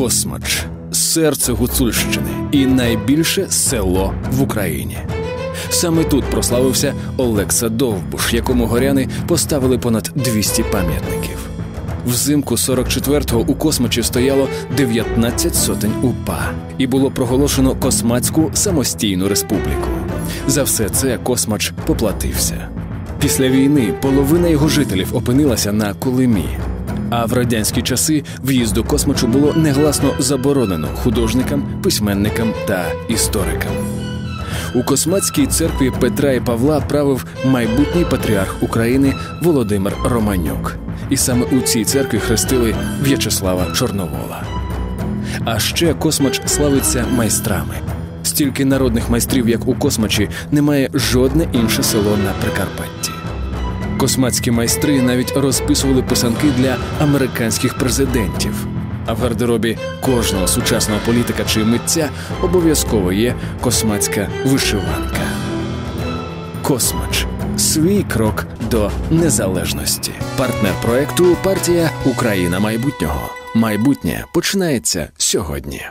Космач серце Гуцульщини і найбільше село в Україні. Саме тут прославився Олекса Довбуш, якому горяни поставили понад 200 пам'ятників. Взимку 44-го у Космачі стояло 19 сотень УПА і було проголошено Космацьку самостійну республіку. За все це Космач поплатився. Після війни половина його жителів опинилася на Колимі. А в радянські часи в'їзд до Космачу було негласно заборонено художникам, письменникам та історикам. У Космацькій церкві Петра і Павла правив майбутній патріарх України Володимир Романюк. І саме у цій церкві хрестили В'ячеслава Чорновола. А ще Космач славиться майстрами. Стільки народних майстрів, як у Космачі, немає жодне інше село на Прикарпатті. Космацькі майстри навіть розписували писанки для американських президентів. А в гардеробі кожного сучасного політика чи митця обов'язково є космацька вишиванка. Космач свій крок до незалежності. Партнер проекту партія Україна майбутнього. Майбутнє починається сьогодні.